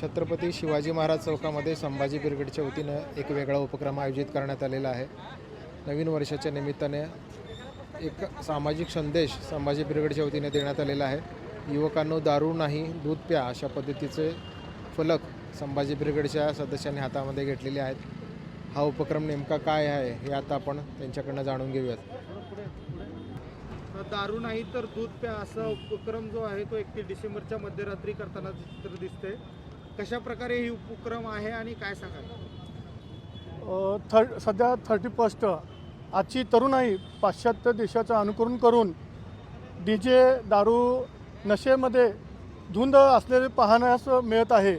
छत्रपती शिवाजी महाराज चौकामध्ये संभाजी ब्रिगेडच्या वतीनं एक वेगळा उपक्रम आयोजित करण्यात आलेला आहे. नवीन वर्षाच्या निमित्ताने एक सामाजिक संदेश संभाजी ब्रिगेडच्या वतीने देण्यात आलेला आहे. युवकांनो दारू नाही दूध प्या अशा पद्धतीचे फलक संभाजी ब्रिगेडच्या सदस्यांनी हातामध्ये घेतलेले आहेत. हा उपक्रम नेमका काय आहे हे आता आपण त्यांच्याकडनं जाणून घेऊयात. दारू नाही तर दूध प्या असा उपक्रम जो आहे तो एकतीस डिसेंबरच्या मध्यरात्री करताना चित्र दिसते कशा प्रकारे ही उपक्रम आहे आणि काय सांगाल? थर्ड सध्या थर्टी फर्स्ट आजची तरुणाई पाश्चात्य देशाचं अनुकरण करून डी जे दारू नशेमध्ये धुंद असलेले पाहण्यास मिळत आहे.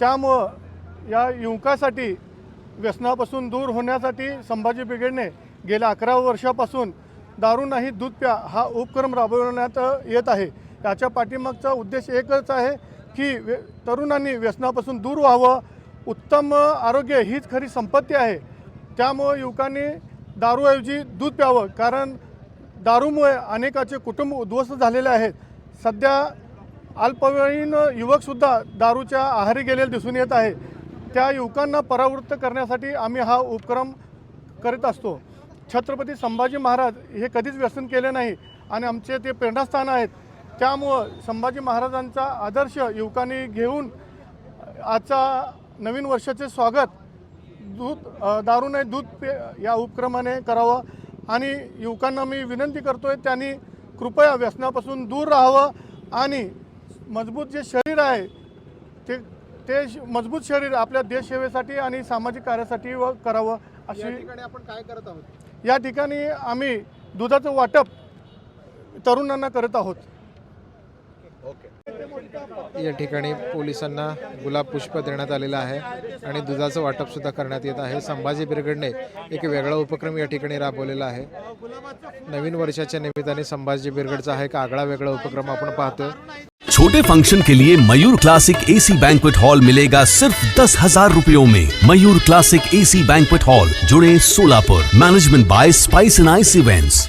त्यामुळं या युवकासाठी व्यसनापासून दूर होण्यासाठी संभाजी ब्रिगेडने गेल्या अकरा वर्षापासून दारू नाही दूध प्या हा उपक्रम राबवण्यात येत आहे. याच्या पाठीमागचा उद्देश एकच आहे की वे तरुणांनी व्यसनापासून दूर व्हावं. उत्तम आरोग्य हीच खरी संपत्ती आहे. त्यामुळं युवकांनी दारूऐवजी दूध प्यावं. कारण दारूमुळे अनेकाचे कुटुंब उद्ध्वस्त झालेले आहेत. सध्या अल्पवयीन युवकसुद्धा दारूच्या आहारी गेलेले दिसून येत आहे. त्या युवकांना परावृत्त करण्यासाठी आम्ही हा उपक्रम करीत असतो. छत्रपती संभाजी महाराज हे कधीच व्यसन केले नाही. आणि आमचे ते प्रेरणास्थान आहेत. त्यामुळं संभाजी महाराजांचा आदर्श युवकांनी घेऊन आजचा नवीन वर्षाचे स्वागत दूध अ, दारू नाही दूध पे या उपक्रमाने करावं. आणि युवकांना मी विनंती करतो आहे त्यांनी कृपया व्यसनापासून दूर राहावं आणि मजबूत जे शरीर आहे ते ते मजबूत शरीर आपल्या देशसेवेसाठी आणि सामाजिक कार्यासाठी व करावं अशी ठिकाणी आपण काय करत आहोत? या ठिकाणी आम्ही दुधाचं वाटप तरुणांना करत आहोत. या ठिकाणी पोलिसांना गुलाब पुष्प देण्यात आलेलं आहे आणि दुधाचं वाटप सुद्धा करण्यात येत आहे. संभाजी ब्रिगेडने एक वेगळा उपक्रम या ठिकाणी राबवलेला आहे. नवीन वर्षाच्या निमित्ताने संभाजी ब्रिगेडचा हा एक आगळा वेगळा उपक्रम आपण पाहतोय. छोटे फंक्शन के लिए Mayur classic AC banquet hall मिलेगा सिर्फ दस हजार रूपयों में। Mayur classic AC banquet hall जुड़े Solapur. Management by spice and ice events